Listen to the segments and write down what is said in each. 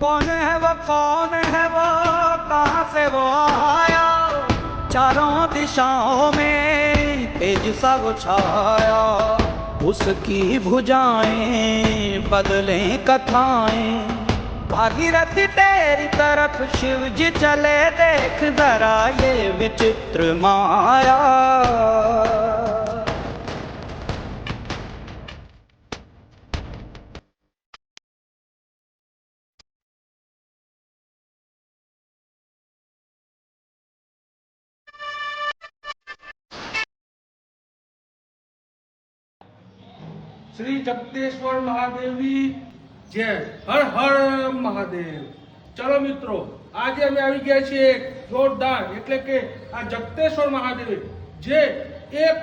कौन है वो, कौन है वो, कहाँ से वो आया? चारों दिशाओं में तेज सा वो छाया। उसकी भुजाएँ बदले कथाएँ। भागीरथी तेरी तरफ़ शिव जी चले, देख जरा ये विचित्र माया। શ્રી જગદેશ્વર મહાદેવની જય. હર હર મહાદેવ. ચલો મિત્રો, આજે અમે આવી ગયા છીએ જોરદાર, એટલે કે આ જગતેશ્વર મહાદેવ જે એક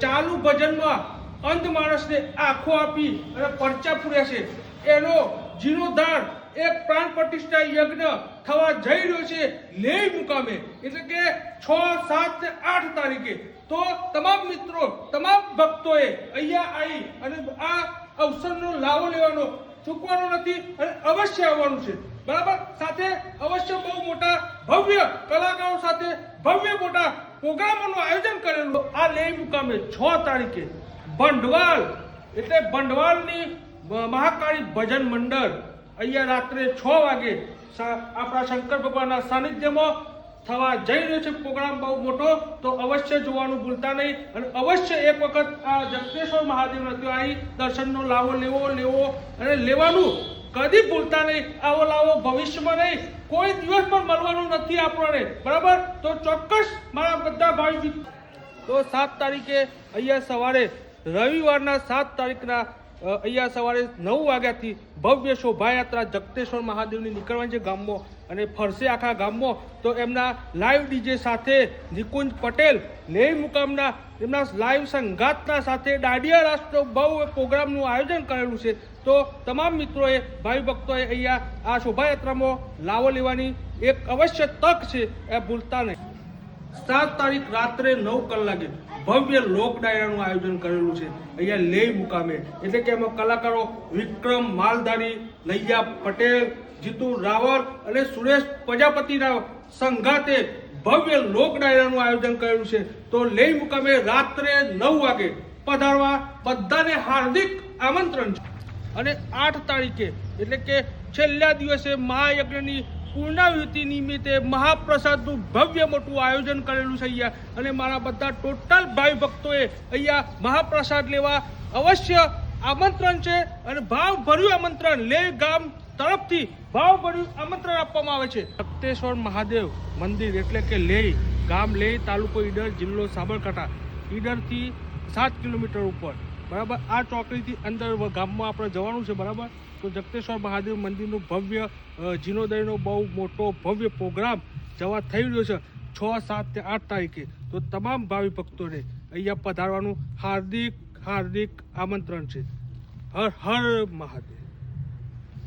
ચાલુ ભજનમાં અંધ માણસને આંખો આપી અને પરચા પૂર્યા છે. એનો જીર્ણોદ્ધાર એક પ્રાણ પ્રતિષ્ઠા યજ્ઞ થવા જઈ રહ્યો છે લેહ મુકામે. એટલે કે છ, સાત ને આઠ તારીખે. તો તમામ મિત્રો, તમામ ભક્તોએ અહીંયા આવી અને આ અવસરનો લાવો લેવાનો. ચૂકવાનો નથી અને અવશ્ય આવવાનું છે. બરાબર? સાથે અવશ્ય બહુ મોટા ભવ્ય કલાકારો સાથે ભવ્ય મોટા પ્રોગ્રામોનું આયોજન કરેલું. આ લેહ મુકામે છ તારીખે. ભંડવાલ, એટલે ભંડવાલની મહાકાળી ભજન મંડળ. અહીંયા રાત્રે છ વાગે આપણા શંકર ભગવાનના સાનિધ્યમાં થવા જઈ રહ્યો છે પ્રોગ્રામ બહુ મોટો, તો અવશ્ય જોવાનું ભૂલતા નહીં. અને અવશ્ય એક વખત આ જગતેશ્વર મહાદેવ નથી આવી દર્શનનો લાવો લેવો લેવો અને લેવાનું કદી ભૂલતા નહીં. આવો લાવો ભવિષ્યમાં નહીં. કોઈ દિવસ પણ મળવાનું નથી આપણને. બરાબર? તો ચોક્કસ મારા બધા મિત્ર- તો સાત તારીખે અહીંયા સવારે રવિવારના સાત તારીખના અહીંયા સવારે નવ વાગ્યાથી ભવ્ય શોભાયાત્રા જગતેશ્વર મહાદેવની નીકળવાની છે ગામમાં અને ફરશે આખા ગામમાં. તો એમના લાઈવ ડીજે સાથે નિકુંજ પટેલ લેહ મુકામના, એમના લાઈવ સંગાતના સાથે દાંડિયા રાષ્ટ્ર બહુ પ્રોગ્રામનું આયોજન કરેલું છે. તો તમામ મિત્રોએ ભાઈ ભક્તોએ અહીંયા આ શોભાયાત્રામાં લાવો લેવાની એક અવશ્ય તક છે, એ ભૂલતા નહીં. સાત તારીખ રાત્રે નવ કલાકે ભવ્ય લોક ડાયરાનું આયોજન કરેલું છે. અહીંયા લેહ મુકામે. એટલે કે એમાં કલાકારો વિક્રમ માલધારી, લૈયા પટેલ, જીતુ રાવલ અને સુરેશ પ્રજાપતિના સંઘાતે ભવ્ય લોક ડાયરાનું આયોજન કરેલું છે. તો લેહ મુકામે રાત્રે નવ વાગે પધારવા બધાને હાર્દિક આમંત્રણ છે. અને આઠ તારીખે, એટલે કે છેલ્લા દિવસે મહાયજ્ઞની પૂર્ણાહુતિ નિમિત્તે મહાપ્રસાદનું ભવ્ય મોટું આયોજન કરેલું છે અહીંયા. અને મારા બધા ટોટલ ભાઈ ભક્તોએ અહીંયા મહાપ્રસાદ લેવા અવશ્ય આમંત્રણ છે અને ભાવભર્યું આમંત્રણ લેહ ગામ તરફથી ભાવભર્યું આમંત્રણ આપવામાં આવે છે. સપ્તેશ્વર મહાદેવ મંદિર એટલે કે લેહ, ગામ લેહ તાલુકો ઈડર જિલ્લો સાબરકાંઠા, ઈડરથી સાત કિલોમીટર ઉપર. બરાબર? આ ચોકડીથી અંદર ગામમાં આપણે જવાનું છે, બરાબર? તો જગતેશ્વર મહાદેવ મંદિરનું ભવ્ય જીનોદયનો બહુ મોટો ભવ્ય પ્રોગ્રામ જવા થઈ રહ્યો છે છ, સાત કે આઠ તારીખે. તો તમામ ભાવિ ભક્તોને અહીંયા પધારવાનું હાર્દિક હાર્દિક આમંત્રણ છે. હર હર મહાદેવ.